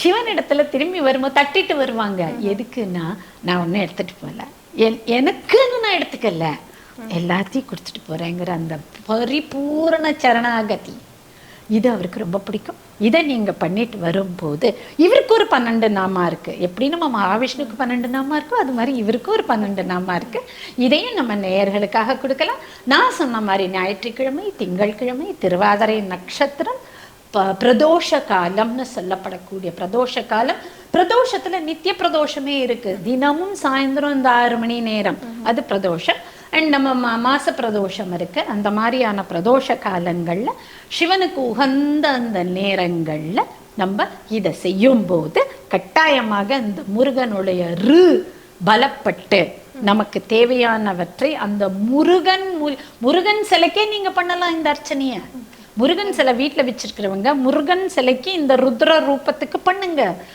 சிவனிடத்துல திரும்பி வரும்போது தட்டிட்டு வருவாங்க. எதுக்குன்னா நான் ஒன்றும் எடுத்துட்டு போகல என் எனக்குன்னு நான் எடுத்துக்கல. எல்லாத்தையும் கொடுத்துட்டு போறேங்கிற அந்த பரிபூரண சரணாகதி. இது அவருக்கு ரொம்ப பிடிக்கும். இதை நீங்க பண்ணிட்டு வரும்போது இவருக்கு ஒரு பன்னெண்டு நாமா இருக்கு. எப்படி நம்ம மகாவிஷ்ணுக்கு பன்னெண்டு நாமா இருக்கோ அது மாதிரி இவருக்கு ஒரு பன்னெண்டு நாமா இருக்கு. இதையும் நம்ம நேயர்களுக்காக கொடுக்கலாம். நான் சொன்ன மாதிரி ஞாயிற்றுக்கிழமை திங்கட்கிழமை திருவாதிரை நட்சத்திரம் ப- பிரதோஷ காலம்னு சொல்லப்படக்கூடிய பிரதோஷ காலம் பிரதோஷத்துல நித்திய பிரதோஷமே இருக்கு. தினமும் சாயந்தரம் இந்த ஆறு மணி நேரம். அது பிரதோஷம். அண்ட் நம்ம மா மாச பிரதோஷம் இருக்கு. அந்த மாதிரியான பிரதோஷ காலங்கள்ல சிவனுக்கு உகந்த அந்த நேரங்கள்ல நம்ம இதை செய்யும்போது கட்டாயமாக அந்த முருகனுடைய ரு பலப்பட்டு நமக்கு தேவையானவற்றை அந்த முருகன் முருகன் சிலைக்கே நீங்க பண்ணலாம் இந்த அர்ச்சனையை. முருகன் சிலை வீட்டில் வச்சிருக்கிறவங்க முருகன் சிலைக்கு இந்த ருத்ர ரூபத்துக்கு பண்ணுங்க.